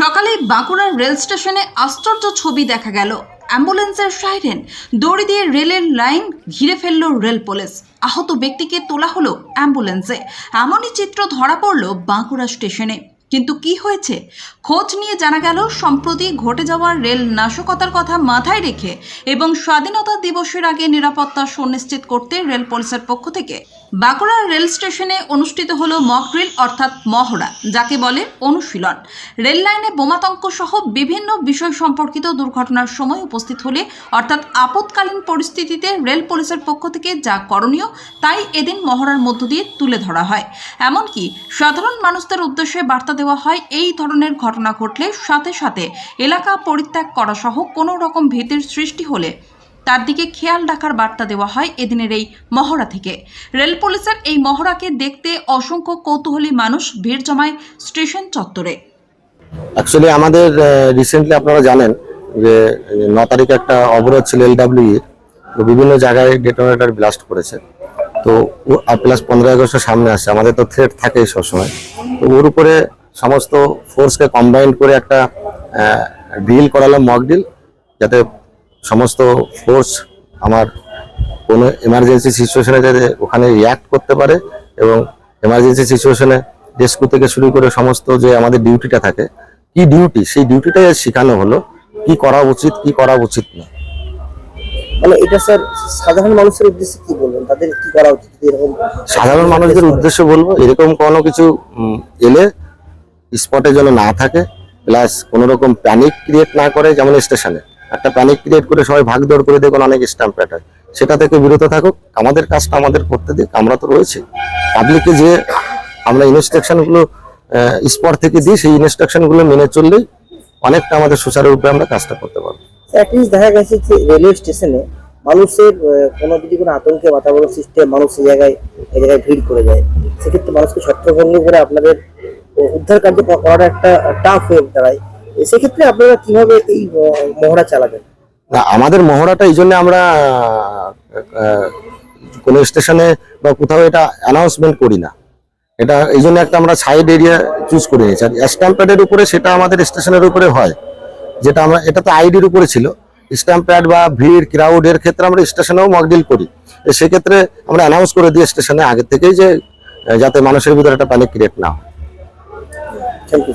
সকালে বাঁকুড়ার রেল স্টেশনে আশ্চর্য ছবি দেখা গেল। অ্যাম্বুলেন্সের সাইরেন, দড়ি দিয়ে রেলের লাইন ঘিরে ফেলল রেল পুলিশ। আহত ব্যক্তিকে তোলা হলো অ্যাম্বুলেন্সে। এমনই চিত্র ধরা পড়ল বাঁকুড়া স্টেশনে। কিন্তু কি হয়েছে? খোঁজ নিয়ে জানা গেল, সম্প্রতি ঘটে যাওয়ার রেল নাশকতার কথা মাথায় রেখে এবং স্বাধীনতা দিবসের আগে নিরাপত্তা সুনিশ্চিত করতে রেল পুলিশের পক্ষ থেকে বাঁকুড়া রেল স্টেশনে অনুষ্ঠিত হলো মক ড্রিল অর্থাৎ মহড়া, যাকে বলে অনুশীলন। রেল লাইনে বোমাতঙ্ক সহ বিভিন্ন বিষয় সম্পর্কিত দুর্ঘটনার সময় উপস্থিত হলে, অর্থাৎ আপৎকালীন পরিস্থিতিতে রেল পুলিশের পক্ষ থেকে যা করণীয়, তাই এদিন মহড়ার মধ্য দিয়ে তুলে ধরা হয়। এমনকি সাধারণ মানুষদের উদ্দেশ্যে বার্তা দেওয়া হয়, এই ধরনের ঘটনা ঘটলে সাথে সাথে এলাকা পরিত্যাগ করা সহ কোনো রকম ভীতির সৃষ্টি হলে তার দিকে খেয়াল রাখার বার্তা দেওয়া হয় এদিনের এই মহড়া থেকে। রেল পুলিশের এই মহড়াকে দেখতে অসংখ্য কৌতূহলী মানুষ ভিড় জমায় স্টেশন চত্বরে। অ্যাকচুয়ালি আমাদের রিসেন্টলি আপনারা জানেন যে, ন তারিখে একটা অবরোধ ছিল এলডাব্লিউ তো বিভিন্ন জায়গায় ডেটোনেটর ব্লাস্ট করেছে। তো প্লাস পনেরো আগস্টের সামনে আসছে আমাদের তো থ্রেট থাকেই সবসময়। তো ওর উপরে সমস্ত ফোর্সকে কম্বাইন্ড করে একটা ডিল করালাম মক ডিল যাতে সমস্ত ফোর্স আমার কোনো এমার্জেন্সি সিচুয়েশনে যাতে ওখানে রিয়াক্ট করতে পারে এবং এমার্জেন্সি সিচুয়েশনে রেস্কিউ থেকে শুরু করে সমস্ত যে আমাদের ডিউটিটা থাকে কি ডিউটি সেই ডিউটিটাই শেখানো হলো। কি করা উচিত কি করা উচিত না। মানে এটা স্যার সাধারণ মানুষের উদ্দেশ্যে কি বলবেন তাদের কি করা উচিত? এরকম সাধারণ মানুষদের উদ্দেশ্যে বলব এরকম কোনো কিছু এলে স্পটে যেন না থাকে প্লাস কোনো রকম প্যানিক ক্রিয়েট না করে যেমন স্টেশনে একটা প্যানিক ক্রিয়েট করে সবাই ভাগ ভাগদৌড় করে দেখুন অনেক স্ট্যাম্প প্যাটার্ন সেটা থেকে বিরত থাকুক, আমাদের কাজটা আমাদের করতে দিক, আমরা তো রয়েছি। পাবলিককে যে আমরা ইনস্ট্রাকশনগুলো স্পট থেকে দিই, সেই ইনস্ট্রাকশনগুলো মেনে চললেই অনেকটা আমাদের সুচারুরূপে আমরা কাজটা করতে পারব। অ্যাটলিস্ট দেখা গেছে যে রেলওয়ে স্টেশনে মানুষের কোনো যদি কোনো আতঙ্কে বাতাবরণ সৃষ্টি মানুষ সেই জায়গায়, এই জায়গায় ভিড় করে যায়। সেক্ষেত্রে মানুষকে ছত্রভঙ্গ করে আপনাদের উদ্ধার কার্য করাটা একটা টাফ হয়ে দাঁড়ায়। সেক্ষেত্রে আপনারা কীভাবে এই মহড়া চালাবেন? না আমাদের মহড়াটা এই জন্য আমরা কোনো স্টেশনে বা কোথাও এটা অ্যানাউন্সমেন্ট করি না। এটা এই জন্য একটা আমরা সাইড এরিয়া চুজ করে নিয়েছি। আর স্ট্যাম্প প্যাডের উপরে সেটা আমাদের স্টেশনের উপরে হয়। যেটা আমরা এটা তো আইডির উপরে ছিল। স্ট্যাম্প প্যাড বা ভিড় ক্রাউড এর ক্ষেত্রে আমরা স্টেশনেও মকডিল করি। সেক্ষেত্রে আমরা অ্যানাউন্স করে দিই স্টেশনে আগে থেকেই যে যাতে মানুষের ভিতরে একটা প্যানিক ক্রিয়েট না হয়। থ্যাংক ইউ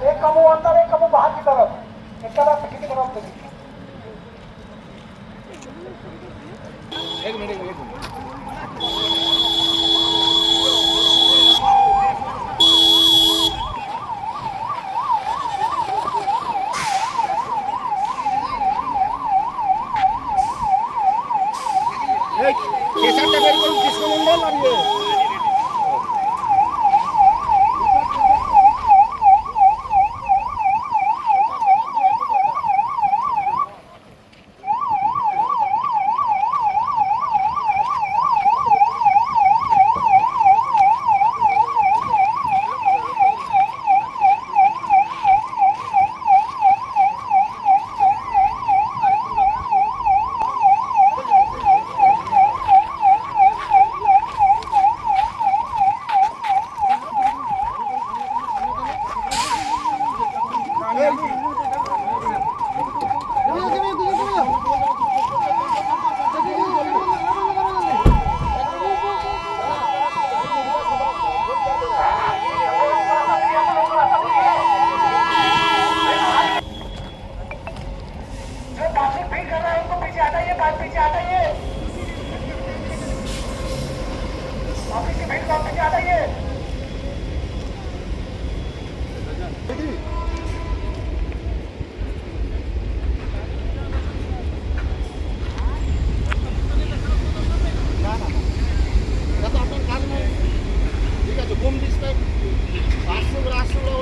एक कमो अंदर एक कमो बाहर की तरफ़ एक तरफ़ पीछे की तरफ़ देखिए అంటే పెట్టుకొని తీసుకుని ఉండాలి